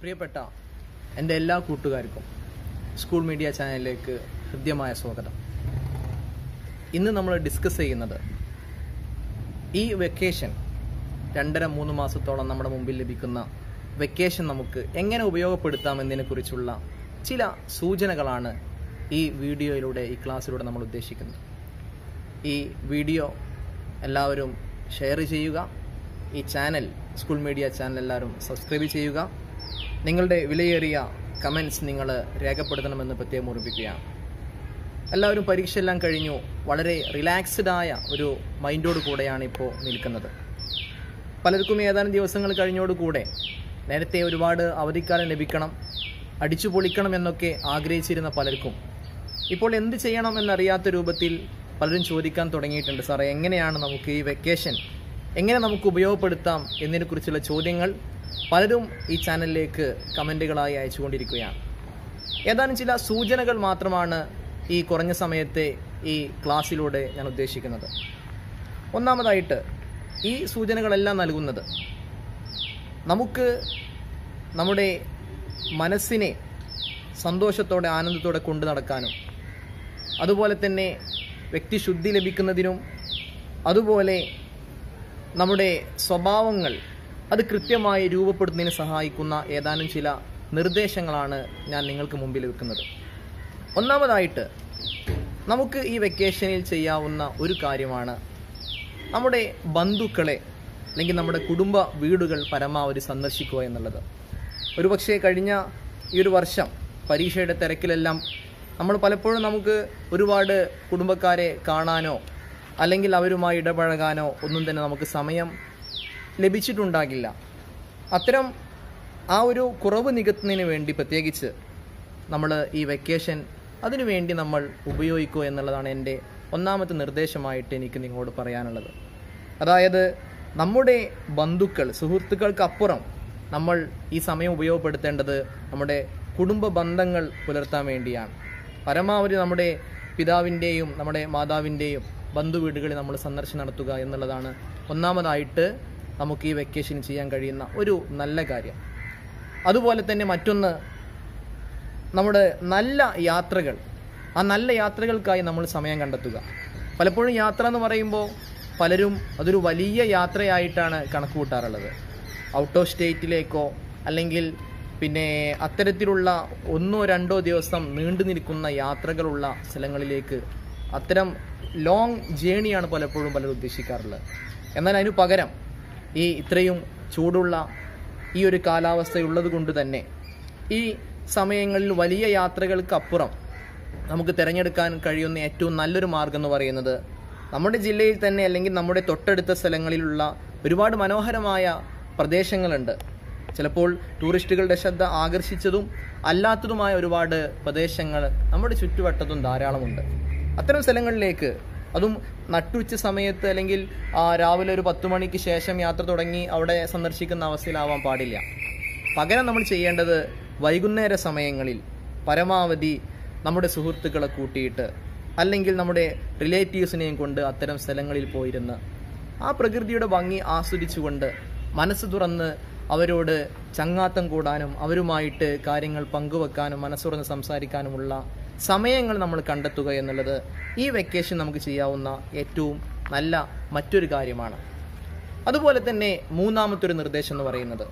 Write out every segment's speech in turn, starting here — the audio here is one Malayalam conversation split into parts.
പ്രിയപ്പെട്ട എന്റെ എല്ലാ കൂട്ടുകാർക്കും സ്കൂൾ മീഡിയ ചാനലിലേക്ക് ഹൃദ്യമായ സ്വാഗതം. ഇന്ന് നമ്മൾ ഡിസ്കസ് ചെയ്യുന്നത് ഈ വെക്കേഷൻ രണ്ടര മൂന്ന് മാസത്തോളം നമ്മുടെ മുമ്പിൽ ലഭിക്കുന്ന വെക്കേഷൻ നമുക്ക് എങ്ങനെ ഉപയോഗപ്പെടുത്താമെന്നതിനെ കുറിച്ചുള്ള ചില സൂചനകളാണ് ഈ വീഡിയോയിലൂടെ ഈ ക്ലാസ്സിലൂടെ നമ്മൾ ഉദ്ദേശിക്കുന്നത്. ഈ വീഡിയോ എല്ലാവരും ഷെയർ ചെയ്യുക. ഈ ചാനൽ സ്കൂൾ മീഡിയ ചാനൽ എല്ലാവരും സബ്സ്ക്രൈബ് ചെയ്യുക. നിങ്ങളുടെ വിലയേറിയ കമൻസ് നിങ്ങൾ രേഖപ്പെടുത്തണമെന്ന് പ്രത്യേകം ഓർമ്മിപ്പിക്കുകയാണ്. എല്ലാവരും പരീക്ഷയെല്ലാം കഴിഞ്ഞു. വളരെ റിലാക്സ്ഡായ ഒരു മൈൻഡോട് കൂടെയാണ് ഇപ്പോൾ നിൽക്കുന്നത്. പലർക്കും ഏതാനും ദിവസങ്ങൾ കഴിഞ്ഞോടുകൂടെ നേരത്തെ ഒരുപാട് അവധിക്കാലം ലഭിക്കണം അടിച്ചു പൊളിക്കണം എന്നൊക്കെ ആഗ്രഹിച്ചിരുന്ന പലർക്കും. ഇപ്പോൾ എന്ത് ചെയ്യണം എന്നറിയാത്ത രൂപത്തിൽ പലരും ചോദിക്കാൻ തുടങ്ങിയിട്ടുണ്ട്. സാറേ എങ്ങനെയാണ് നമുക്ക് ഈ വെക്കേഷൻ എങ്ങനെ നമുക്ക് ഉപയോഗപ്പെടുത്താം എന്നതിനെക്കുറിച്ചുള്ള ചോദ്യങ്ങൾ പലരും ഈ ചാനലിലേക്ക് കമന്റുകളായി അയച്ചുകൊണ്ടിരിക്കുകയാണ്. ഏതാനും ചില സൂചനകൾ മാത്രമാണ് ഈ കുറഞ്ഞ സമയത്തെ ഈ ക്ലാസ്സിലൂടെ ഞാൻ ഉദ്ദേശിക്കുന്നത്. ഒന്നാമതായിട്ട് ഈ സൂചനകളെല്ലാം നൽകുന്നത് നമുക്ക് നമ്മുടെ മനസ്സിനെ സന്തോഷത്തോടെ ആനന്ദത്തോടെ കൊണ്ടു നടക്കാനും അതുപോലെ തന്നെ വ്യക്തിശുദ്ധി ലഭിക്കുന്നതിനും അതുപോലെ നമ്മുടെ സ്വഭാവങ്ങൾ അത് കൃത്യമായി രൂപപ്പെടുത്തുന്നതിന് സഹായിക്കുന്ന ഏതാനും ചില നിർദ്ദേശങ്ങളാണ് ഞാൻ നിങ്ങൾക്ക് മുമ്പിൽ വെക്കുന്നത്. ഒന്നാമതായിട്ട് നമുക്ക് ഈ വെക്കേഷനിൽ ചെയ്യാവുന്ന ഒരു കാര്യമാണ് നമ്മുടെ ബന്ധുക്കളെ അല്ലെങ്കിൽ നമ്മുടെ കുടുംബ വീടുകൾ പരമാവധി സന്ദർശിക്കുക എന്നുള്ളത്. ഒരുപക്ഷെ കഴിഞ്ഞ ഈ ഒരു വർഷം പരീക്ഷയുടെ തിരക്കിലെല്ലാം നമ്മൾ പലപ്പോഴും നമുക്ക് ഒരുപാട് കുടുംബക്കാരെ കാണാനോ അല്ലെങ്കിൽ അവരുമായി ഇടപഴകാനോ ഒന്നും തന്നെ നമുക്ക് സമയം ലഭിച്ചിട്ടുണ്ടാകില്ല. അത്തരം ആ ഒരു കുറവ് നികത്തുന്നതിന് വേണ്ടി പ്രത്യേകിച്ച് നമ്മൾ ഈ വെക്കേഷൻ അതിനു വേണ്ടി നമ്മൾ ഉപയോഗിക്കുക എന്നുള്ളതാണ് എന്റെ ഒന്നാമത്തെ നിർദ്ദേശമായിട്ട് എനിക്ക് നിങ്ങളോട് പറയാനുള്ളത്. അതായത് നമ്മുടെ ബന്ധുക്കൾ സുഹൃത്തുക്കൾക്കപ്പുറം നമ്മൾ ഈ സമയം ഉപയോഗപ്പെടുത്തേണ്ടത് നമ്മുടെ കുടുംബ ബന്ധങ്ങൾ പുലർത്താൻ വേണ്ടിയാണ്. പരമാവധി നമ്മുടെ പിതാവിന്റെയും നമ്മുടെ മാതാവിന്റെയും ബന്ധുവീടുകളിൽ നമ്മൾ സന്ദർശനം നടത്തുക എന്നുള്ളതാണ് ഒന്നാമതായിട്ട് നമുക്ക് ഈ വെക്കേഷൻ ചെയ്യാൻ കഴിയുന്ന ഒരു നല്ല കാര്യം. അതുപോലെ തന്നെ മറ്റൊന്ന് നമ്മുടെ നല്ല യാത്രകൾ. ആ നല്ല യാത്രകൾക്കായി നമ്മൾ സമയം കണ്ടെത്തുക. പലപ്പോഴും യാത്ര എന്ന് പറയുമ്പോൾ പലരും അതൊരു വലിയ യാത്രയായിട്ടാണ് കണക്ക് കൂട്ടാറുള്ളത് ഔട്ട് ഓഫ് സ്റ്റേറ്റിലേക്കോ അല്ലെങ്കിൽ പിന്നെ അത്തരത്തിലുള്ള ഒന്നോ രണ്ടോ ദിവസം നീണ്ടു നിൽക്കുന്ന യാത്രകളുള്ള സ്ഥലങ്ങളിലേക്ക് അത്തരം ലോങ് ജേണിയാണ് പലപ്പോഴും പലരും ഉദ്ദേശിക്കാറുള്ളത്. എന്നാൽ അതിനു പകരം ഈ ഇത്രയും ചൂടുള്ള ഈ ഒരു കാലാവസ്ഥയുള്ളത് കൊണ്ട് തന്നെ ഈ സമയങ്ങളിൽ വലിയ യാത്രകൾക്ക് അപ്പുറം നമുക്ക് തിരഞ്ഞെടുക്കാൻ കഴിയുന്ന ഏറ്റവും നല്ലൊരു മാർഗം എന്ന് പറയുന്നത് നമ്മുടെ ജില്ലയിൽ തന്നെ അല്ലെങ്കിൽ നമ്മുടെ തൊട്ടടുത്ത സ്ഥലങ്ങളിലുള്ള ഒരുപാട് മനോഹരമായ പ്രദേശങ്ങളുണ്ട്. ചിലപ്പോൾ ടൂറിസ്റ്റുകളുടെ ശ്രദ്ധ ആകർഷിച്ചതും അല്ലാത്തതുമായ ഒരുപാട് പ്രദേശങ്ങൾ നമ്മുടെ ചുറ്റുവട്ടത്തും ധാരാളമുണ്ട്. അത്തരം സ്ഥലങ്ങളിലേക്ക് അതും നട്ടുച്ച സമയത്ത് അല്ലെങ്കിൽ രാവിലെ ഒരു പത്ത് മണിക്ക് ശേഷം യാത്ര തുടങ്ങി അവിടെ സന്ദർശിക്കുന്ന അവസ്ഥയിലാവാൻ പാടില്ല. പകരം നമ്മൾ ചെയ്യേണ്ടത് വൈകുന്നേര സമയങ്ങളിൽ പരമാവധി നമ്മുടെ സുഹൃത്തുക്കളെ കൂട്ടിയിട്ട് അല്ലെങ്കിൽ നമ്മുടെ റിലേറ്റീവ്സിനെയും കൊണ്ട് അത്തരം സ്ഥലങ്ങളിൽ പോയിരുന്ന് ആ പ്രകൃതിയുടെ ഭംഗി ആസ്വദിച്ചുകൊണ്ട് മനസ്സ് തുറന്ന് അവരോട് ചങ്ങാത്തം കൂടാനും അവരുമായിട്ട് കാര്യങ്ങൾ പങ്കുവെക്കാനും മനസ്സുറന്ന് സംസാരിക്കാനുമുള്ള സമയങ്ങൾ നമ്മൾ കണ്ടെത്തുക എന്നുള്ളത് ഈ വെക്കേഷൻ നമുക്ക് ചെയ്യാവുന്ന ഏറ്റവും നല്ല മറ്റൊരു കാര്യമാണ്. അതുപോലെ തന്നെ മൂന്നാമത്തെ ഒരു നിർദ്ദേശം എന്ന് പറയുന്നത്.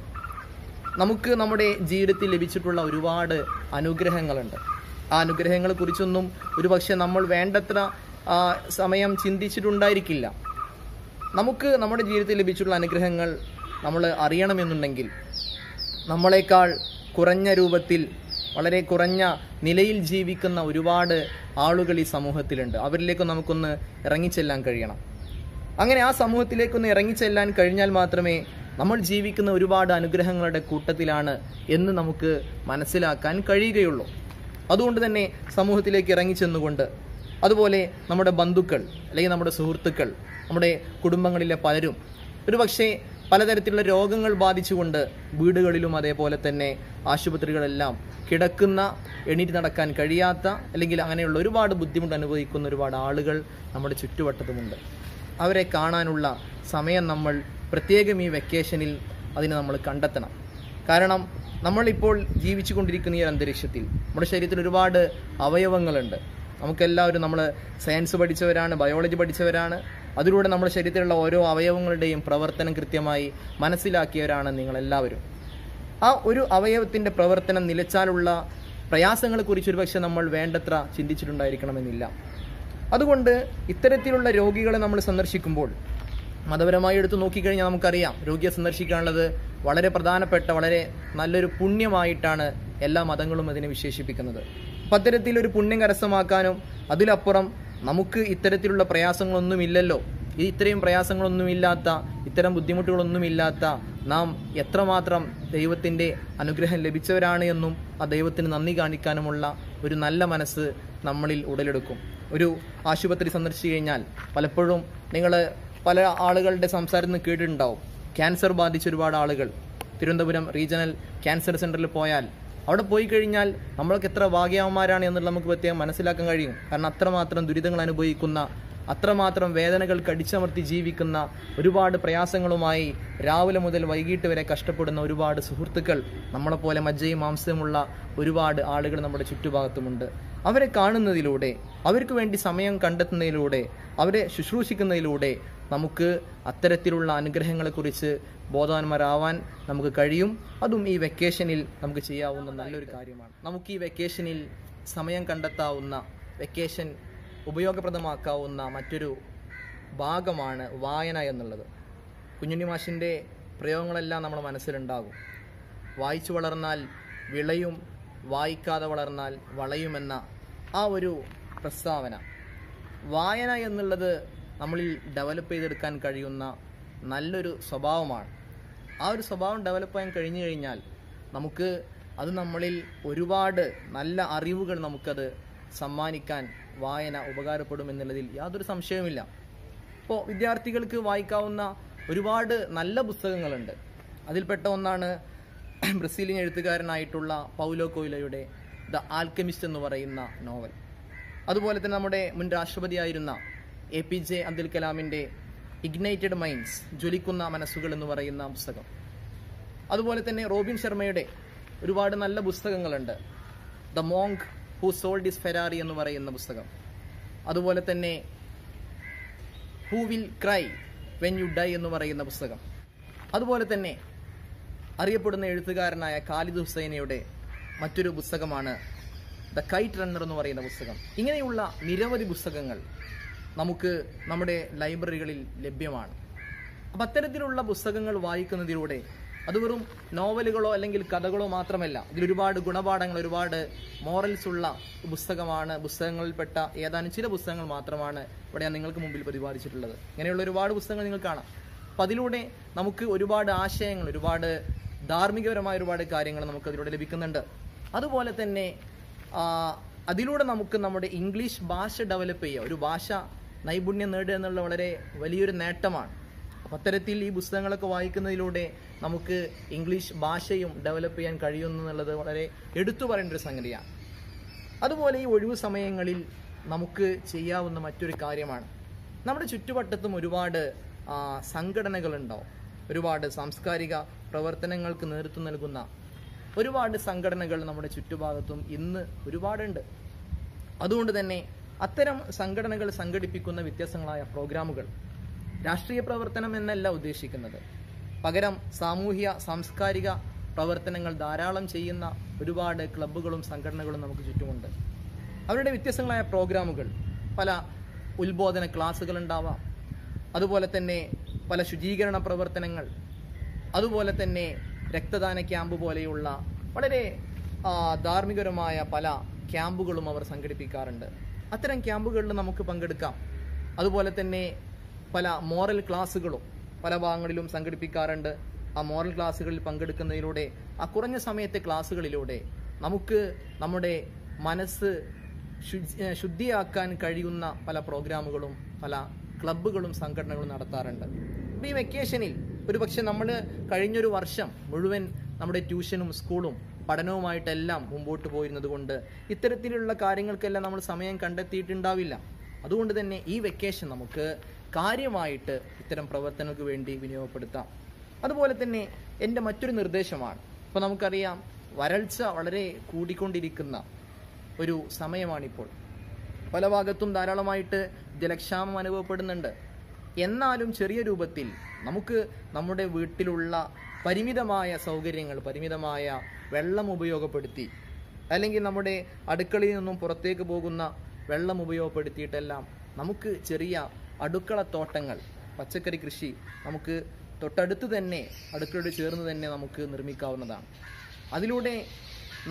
നമുക്ക് നമ്മുടെ ജീവിതത്തിൽ ലഭിച്ചിട്ടുള്ള ഒരുപാട് അനുഗ്രഹങ്ങളുണ്ട്. ആ അനുഗ്രഹങ്ങളെക്കുറിച്ചൊന്നും ഒരുപക്ഷെ നമ്മൾ വേണ്ടത്ര സമയം ചിന്തിച്ചിട്ടുണ്ടായിരിക്കില്ല. നമുക്ക് നമ്മുടെ ജീവിതത്തിൽ ലഭിച്ചിട്ടുള്ള അനുഗ്രഹങ്ങൾ നമ്മൾ അറിയണമെന്നുണ്ടെങ്കിൽ നമ്മളെക്കാൾ കുറഞ്ഞ രൂപത്തിൽ വളരെ കുറഞ്ഞ നിലയിൽ ജീവിക്കുന്ന ഒരുപാട് ആളുകൾ ഈ സമൂഹത്തിലുണ്ട്. അവരിലേക്ക് നമുക്കൊന്ന് ഇറങ്ങിച്ചെല്ലാൻ കഴിയണം. അങ്ങനെ ആ സമൂഹത്തിലേക്കൊന്ന് ഇറങ്ങിച്ചെല്ലാൻ കഴിഞ്ഞാൽ മാത്രമേ നമ്മൾ ജീവിക്കുന്ന ഒരുപാട് അനുഗ്രഹങ്ങളുടെ കൂട്ടത്തിലാണ് എന്ന് നമുക്ക് മനസ്സിലാക്കാൻ കഴിയുകയുള്ളൂ. അതുകൊണ്ട് തന്നെ സമൂഹത്തിലേക്ക് ഇറങ്ങിച്ചെന്നുകൊണ്ട് അതുപോലെ നമ്മുടെ ബന്ധുക്കൾ അല്ലെങ്കിൽ നമ്മുടെ സുഹൃത്തുക്കൾ നമ്മുടെ കുടുംബങ്ങളിലെ പലരും ഒരുപക്ഷെ പലതരത്തിലുള്ള രോഗങ്ങൾ ബാധിച്ചുകൊണ്ട് വീടുകളിലും അതേപോലെ തന്നെ ആശുപത്രികളെല്ലാം കിടക്കുന്ന എണീറ്റ് നടക്കാൻ കഴിയാത്ത അല്ലെങ്കിൽ അങ്ങനെയുള്ള ഒരുപാട് ബുദ്ധിമുട്ട് അനുഭവിക്കുന്ന ഒരുപാട് ആളുകൾ നമ്മുടെ ചുറ്റുവട്ടത്തുമുണ്ട്. അവരെ കാണാനുള്ള സമയം നമ്മൾ പ്രത്യേകം ഈ വെക്കേഷനിൽ അതിനെ നമ്മൾ കണ്ടെത്തണം. കാരണം നമ്മളിപ്പോൾ ജീവിച്ചു കൊണ്ടിരിക്കുന്ന ഈ അന്തരീക്ഷത്തിൽ നമ്മുടെ ശരീരത്തിൽ ഒരുപാട് അവയവങ്ങളുണ്ട്. നമുക്കെല്ലാവരും നമ്മൾ സയൻസ് പഠിച്ചവരാണ് ബയോളജി പഠിച്ചവരാണ്. അതിലൂടെ നമ്മുടെ ശരീരത്തിലുള്ള ഓരോ അവയവങ്ങളുടെയും പ്രവർത്തനം കൃത്യമായി മനസ്സിലാക്കിയവരാണ് നിങ്ങളെല്ലാവരും. ആ ഒരു അവയവത്തിന്റെ പ്രവർത്തനം നിലച്ചാലുള്ള പ്രയാസങ്ങളെക്കുറിച്ച് ഒരുപക്ഷെ നമ്മൾ വേണ്ടത്ര ചിന്തിച്ചിട്ടുണ്ടായിരിക്കണമെന്നില്ല. അതുകൊണ്ട് ഇത്തരത്തിലുള്ള രോഗികളെ നമ്മൾ സന്ദർശിക്കുമ്പോൾ മതപരമായി എടുത്ത് നോക്കിക്കഴിഞ്ഞാൽ നമുക്കറിയാം രോഗിയെ സന്ദർശിക്കാനുള്ളത് വളരെ പ്രധാനപ്പെട്ട വളരെ നല്ലൊരു പുണ്യമായിട്ടാണ് എല്ലാ മതങ്ങളും അതിനെ വിശേഷിപ്പിക്കുന്നത്. അപ്പം അത്തരത്തിലൊരു പുണ്യം കരസ്ഥമാക്കാനും അതിലപ്പുറം നമുക്ക് ഇത്തരത്തിലുള്ള പ്രയാസങ്ങളൊന്നുമില്ലല്ലോ. ഇത്രയും പ്രയാസങ്ങളൊന്നുമില്ലാത്ത ഇത്തരം ബുദ്ധിമുട്ടുകളൊന്നുമില്ലാത്ത നാം എത്രമാത്രം ദൈവത്തിന്റെ അനുഗ്രഹം ലഭിച്ചവരാണ് എന്നും ആ ദൈവത്തിന് നന്ദി കാണിക്കാനുമുള്ള ഒരു നല്ല മനസ്സ് നമ്മളിൽ ഉടലെടുക്കും. ഒരു ആശുപത്രി സന്ദർശിച്ചു കഴിഞ്ഞാൽ പലപ്പോഴും നിങ്ങൾ പല ആളുകളുടെ സംസാരം നിന്ന് കേട്ടിട്ടുണ്ടാവും. ക്യാൻസർ ബാധിച്ച ഒരുപാട് ആളുകൾ. തിരുവനന്തപുരം റീജിയണൽ ക്യാൻസർ സെന്ററിൽ പോയാൽ അവിടെ പോയി കഴിഞ്ഞാൽ നമ്മൾക്ക് എത്ര ഭാഗ്യവന്മാരാണ് എന്നുള്ളത് നമുക്ക് പ്രത്യേകം മനസ്സിലാക്കാൻ കഴിയും. കാരണം അത്രമാത്രം ദുരിതങ്ങൾ അനുഭവിക്കുന്ന അത്രമാത്രം വേദനകൾ കടിച്ചമർത്തി ജീവിക്കുന്ന ഒരുപാട് പ്രയാസങ്ങളുമായി രാവിലെ മുതൽ വൈകിട്ട് വരെ കഷ്ടപ്പെടുന്ന ഒരുപാട് സുഹൃത്തുക്കൾ നമ്മളെപ്പോലെ മജ്ജയും മാംസവുമുള്ള ഒരുപാട് ആളുകൾ നമ്മുടെ ചുറ്റുഭാഗത്തുമുണ്ട്. അവരെ കാണുന്നതിലൂടെ അവർക്ക് വേണ്ടി സമയം കണ്ടെത്തുന്നതിലൂടെ അവരെ ശുശ്രൂഷിക്കുന്നതിലൂടെ നമുക്ക് അത്തരത്തിലുള്ള അനുഗ്രഹങ്ങളെക്കുറിച്ച് ബോധവാന്മാരാവാൻ നമുക്ക് കഴിയും. അതും ഈ വെക്കേഷനിൽ നമുക്ക് ചെയ്യാവുന്ന നല്ലൊരു കാര്യമാണ്. നമുക്ക് ഈ വെക്കേഷനിൽ സമയം കണ്ടെത്താവുന്ന വെക്കേഷൻ ഉപയോഗപ്രദമാക്കാവുന്ന മറ്റൊരു ഭാഗമാണ് വായന എന്നുള്ളത്. കുഞ്ഞുണ്ണി മാഷിന്റെ പ്രയോഗങ്ങളെല്ലാം നമ്മുടെ മനസ്സിലുണ്ടാകും. വായിച്ചു വളർന്നാൽ വിളയും വായിക്കാതെ വളർന്നാൽ വളയുമെന്ന ആ ഒരു പ്രസ്താവന. വായന എന്നുള്ളത് നമ്മളിൽ ഡെവലപ്പ് ചെയ്തെടുക്കാൻ കഴിയുന്ന നല്ലൊരു സ്വഭാവമാണ്. ആ ഒരു സ്വഭാവം ഡെവലപ്പ് ചെയ്യാൻ കഴിഞ്ഞു കഴിഞ്ഞാൽ നമുക്ക് അത് നമ്മളിൽ ഒരുപാട് നല്ല അറിവുകൾ നമുക്കത് സമ്മാനിക്കാൻ വായന ഉപകാരപ്പെടും എന്നുള്ളതിൽ യാതൊരു സംശയവുമില്ല. ഇപ്പോൾ വിദ്യാർത്ഥികൾക്ക് വായിക്കാവുന്ന ഒരുപാട് നല്ല പുസ്തകങ്ങളുണ്ട്. അതിൽപ്പെട്ട ഒന്നാണ് ബ്രസീലിയൻ എഴുത്തുകാരനായിട്ടുള്ള പൗലോ കോയിലയുടെ ദ ആൽക്കെമിസ്റ്റ് എന്ന് പറയുന്ന നോവൽ. അതുപോലെ തന്നെ നമ്മുടെ മുൻ രാഷ്ട്രപതിയായിരുന്ന എ പി ജെ അബ്ദുൽ കലാമിന്റെ ഇഗ്നൈറ്റഡ് മൈൻഡ്സ് ജ്വലിക്കുന്ന മനസ്സുകൾ എന്ന് പറയുന്ന പുസ്തകം. അതുപോലെ തന്നെ റോബിൻ ശർമ്മയുടെ ഒരുപാട് നല്ല പുസ്തകങ്ങളുണ്ട്. The monk who sold is Ferrari എന്ന് പറയുന്ന പുസ്തകം. അതുപോലെ തന്നെ who will cry when you die എന്ന് പറയുന്ന പുസ്തകം. അതുപോലെ തന്നെ അറിയപ്പെടുന്ന എഴുത്തുകാരനായ ഖാലിദ് ഹുസൈനയുടെ മറ്റൊരു പുസ്തകമാണ് ദ കൈറ്റ് റണ്ണർ എന്ന് പറയുന്ന പുസ്തകം. ഇങ്ങനെയുള്ള നിരവധി പുസ്തകങ്ങൾ നമുക്ക് നമ്മുടെ ലൈബ്രറികളിൽ ലഭ്യമാണ്. അപ്പം അത്തരത്തിലുള്ള പുസ്തകങ്ങൾ വായിക്കുന്നതിലൂടെ അത് വെറും നോവലുകളോ അല്ലെങ്കിൽ കഥകളോ മാത്രമല്ല. ഇതിൽ ഒരുപാട് ഗുണപാഠങ്ങൾ ഒരുപാട് മോറൽസ് ഉള്ള പുസ്തകമാണ് പുസ്തകങ്ങളിൽപ്പെട്ട ഏതാനും ചില പുസ്തകങ്ങൾ മാത്രമാണ് ഇവിടെ ഞാൻ നിങ്ങൾക്ക് മുമ്പിൽ പ്രതിപാദിച്ചിട്ടുള്ളത്. ഇങ്ങനെയുള്ള ഒരുപാട് പുസ്തകങ്ങൾ നിങ്ങൾ കാണാം. അപ്പം അതിലൂടെ നമുക്ക് ഒരുപാട് ആശയങ്ങൾ ഒരുപാട് ധാർമ്മികപരമായ ഒരുപാട് കാര്യങ്ങൾ നമുക്ക് അതിലൂടെ ലഭിക്കുന്നുണ്ട്. അതുപോലെ തന്നെ അതിലൂടെ നമുക്ക് നമ്മുടെ ഇംഗ്ലീഷ് ഭാഷ ഡെവലപ്പ് ചെയ്യുക. ഒരു ഭാഷ നൈപുണ്യം നേടുക എന്നുള്ള വളരെ വലിയൊരു നേട്ടമാണ്. അത്തരത്തിൽ ഈ പുസ്തകങ്ങളൊക്കെ വായിക്കുന്നതിലൂടെ നമുക്ക് ഇംഗ്ലീഷ് ഭാഷയും ഡെവലപ്പ് ചെയ്യാൻ കഴിയുന്നു എന്നുള്ളത് വളരെ എടുത്തു പറയേണ്ട ഒരു സംഗതിയാണ്. അതുപോലെ ഈ ഒഴിവു സമയങ്ങളിൽ നമുക്ക് ചെയ്യാവുന്ന മറ്റൊരു കാര്യമാണ്. നമ്മുടെ ചുറ്റുവട്ടത്തും ഒരുപാട് സംഘടനകളുണ്ടാവും ഒരുപാട് സാംസ്കാരിക പ്രവർത്തനങ്ങൾക്ക് നേതൃത്വം നൽകുന്ന ഒരുപാട് സംഘടനകൾ നമ്മുടെ ചുറ്റുഭാഗത്തും ഇന്ന് ഒരുപാടുണ്ട്. അതുകൊണ്ട് തന്നെ അത്തരം സംഘടനകൾ സംഘടിപ്പിക്കുന്ന വ്യത്യസ്തങ്ങളായ പ്രോഗ്രാമുകൾ രാഷ്ട്രീയ പ്രവർത്തനം എന്നല്ല ഉദ്ദേശിക്കുന്നത്. പകരം സാമൂഹ്യ സാംസ്കാരിക പ്രവർത്തനങ്ങൾ ധാരാളം ചെയ്യുന്ന ഒരുപാട് ക്ലബ്ബുകളും സംഘടനകളും നമുക്ക് ചുറ്റുമുണ്ട്. അവരുടെ വ്യത്യസ്തങ്ങളായ പ്രോഗ്രാമുകൾ പല ഉത്ബോധന ക്ലാസ്സുകൾ ഉണ്ടാവാം അതുപോലെ തന്നെ പല ശുചീകരണ പ്രവർത്തനങ്ങൾ അതുപോലെ തന്നെ രക്തദാന ക്യാമ്പ് പോലെയുള്ള വളരെ ധാർമ്മികരമായ പല ക്യാമ്പുകളും അവർ സംഘടിപ്പിക്കാറുണ്ട്. അത്തരം ക്യാമ്പുകളിൽ നമുക്ക് പങ്കെടുക്കാം. അതുപോലെ തന്നെ പല മോറൽ ക്ലാസ്സുകളും പല ഭാഗങ്ങളിലും സംഘടിപ്പിക്കാറുണ്ട്. ആ മോറൽ ക്ലാസ്സുകളിൽ പങ്കെടുക്കുന്നതിലൂടെ ആ കുറഞ്ഞ സമയത്തെ ക്ലാസ്സുകളിലൂടെ നമുക്ക് നമ്മുടെ മനസ്സ് ശുദ്ധിയാക്കാൻ കഴിയുന്ന പല പ്രോഗ്രാമുകളും പല ക്ലബ്ബുകളും സംഘടനകളും നടത്താറുണ്ട്. ഈ വെക്കേഷനിൽ ഒരുപക്ഷെ നമ്മൾ കഴിഞ്ഞൊരു വർഷം മുഴുവൻ നമ്മുടെ ട്യൂഷനും സ്കൂളും പഠനവുമായിട്ടെല്ലാം മുമ്പോട്ട് പോയിരുന്നത് കൊണ്ട് ഇത്തരത്തിലുള്ള കാര്യങ്ങൾക്കെല്ലാം നമ്മൾ സമയം കണ്ടെത്തിയിട്ടുണ്ടാവില്ല. അതുകൊണ്ട് തന്നെ ഈ വെക്കേഷൻ നമുക്ക് കാര്യമായിട്ട് ഇത്തരം പ്രവർത്തനങ്ങൾക്ക് വേണ്ടി വിനിയോഗപ്പെടുത്താം. അതുപോലെ തന്നെ എന്റെ മറ്റൊരു നിർദ്ദേശമാണ്. ഇപ്പോൾ നമുക്കറിയാം വരൾച്ച വളരെ കൂടിക്കൊണ്ടിരിക്കുന്ന ഒരു സമയമാണിപ്പോൾ. പല ഭാഗത്തും ധാരാളമായിട്ട് ജലക്ഷാമം അനുഭവപ്പെടുന്നുണ്ട്. എന്നാലും ചെറിയ രൂപത്തിൽ നമുക്ക് നമ്മുടെ വീട്ടിലുള്ള പരിമിതമായ സൗകര്യങ്ങൾ പരിമിതമായ വെള്ളം ഉപയോഗപ്പെടുത്തി അല്ലെങ്കിൽ നമ്മുടെ അടുക്കളയിൽ നിന്നും പുറത്തേക്ക് പോകുന്ന വെള്ളം ഉപയോഗപ്പെടുത്തിയിട്ടെല്ലാം നമുക്ക് ചെറിയ അടുക്കളത്തോട്ടങ്ങൾ പച്ചക്കറി കൃഷി നമുക്ക് തൊട്ടടുത്ത് തന്നെ അടുക്കളയോട് ചേർന്ന് തന്നെ നമുക്ക് നിർമ്മിക്കാവുന്നതാണ്. അതിലൂടെ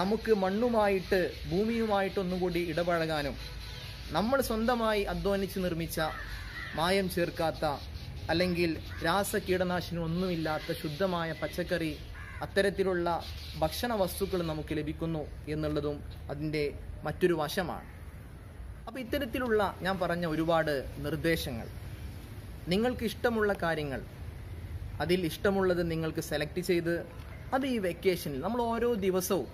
നമുക്ക് മണ്ണുമായിട്ട് ഭൂമിയുമായിട്ട് ഒന്നും കൂടി ഇടപഴകാനും നമ്മൾ സ്വന്തമായി അധ്വാനിച്ച് നിർമ്മിച്ച മായം ചേർക്കാത്ത അല്ലെങ്കിൽ രാസ കീടനാശിനി ഒന്നുമില്ലാത്ത ശുദ്ധമായ പച്ചക്കറി അത്തരത്തിലുള്ള ഭക്ഷണ വസ്തുക്കൾ നമുക്ക് ലഭിക്കുന്നു എന്നുള്ളതും അതിന്റെ മറ്റൊരു വശമാണ്. അപ്പോൾ ഇത്തരത്തിലുള്ള ഞാൻ പറഞ്ഞ ഒരുപാട് നിർദ്ദേശങ്ങൾ. നിങ്ങൾക്ക് ഇഷ്ടമുള്ള കാര്യങ്ങൾ അതിൽ ഇഷ്ടമുള്ളത് നിങ്ങൾക്ക് സെലക്ട് ചെയ്ത് അത് ഈ വെക്കേഷനിൽ നമ്മൾ ഓരോ ദിവസവും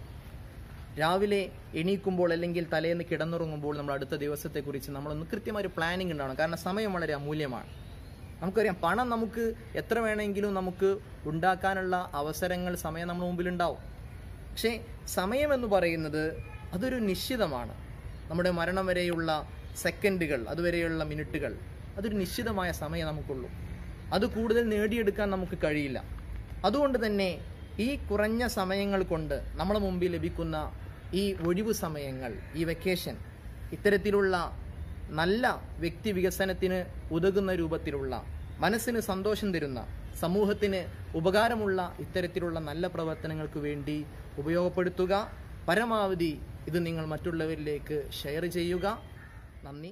രാവിലെ എണീക്കുമ്പോൾ അല്ലെങ്കിൽ തലേന്ന് കിടന്നുറങ്ങുമ്പോൾ നമ്മൾ അടുത്ത ദിവസത്തെക്കുറിച്ച് നമ്മളൊന്ന് കൃത്യമായ ഒരു പ്ലാനിങ് ഉണ്ടാവണം. കാരണം സമയം വളരെ അമൂല്യമാണ്. നമുക്കറിയാം പണം നമുക്ക് എത്ര വേണമെങ്കിലും നമുക്ക് ഉണ്ടാക്കാനുള്ള അവസരങ്ങൾ സമയം നമ്മുടെ മുമ്പിലുണ്ടാവും. പക്ഷേ സമയം എന്ന് പറയുന്നത് അതൊരു നിശ്ചിതമാണ്. നമ്മുടെ മരണം വരെയുള്ള സെക്കൻഡുകൾ അതുവരെയുള്ള മിനിറ്റുകൾ അതൊരു നിശ്ചിതമായ സമയം നമുക്കുള്ളൂ. അത് കൂടുതൽ നേടിയെടുക്കാൻ നമുക്ക് കഴിയില്ല. അതുകൊണ്ട് തന്നെ ഈ കുറഞ്ഞ സമയങ്ങൾ കൊണ്ട് നമ്മുടെ മുമ്പിൽ ലഭിക്കുന്ന ഈ ഒഴിവ് സമയങ്ങൾ ഈ വെക്കേഷൻ ഇത്തരത്തിലുള്ള നല്ല വ്യക്തി വികസനത്തിന് ഉതകുന്ന രൂപത്തിലുള്ള മനസ്സിന് സന്തോഷം തരുന്ന സമൂഹത്തിന് ഉപകാരമുള്ള ഇത്തരത്തിലുള്ള നല്ല പ്രവർത്തനങ്ങൾക്ക് വേണ്ടി ഉപയോഗപ്പെടുത്തുക പരമാവധി ഇത് നിങ്ങൾ മറ്റുള്ളവരിലേക്ക് ഷെയർ ചെയ്യുക. നന്ദി.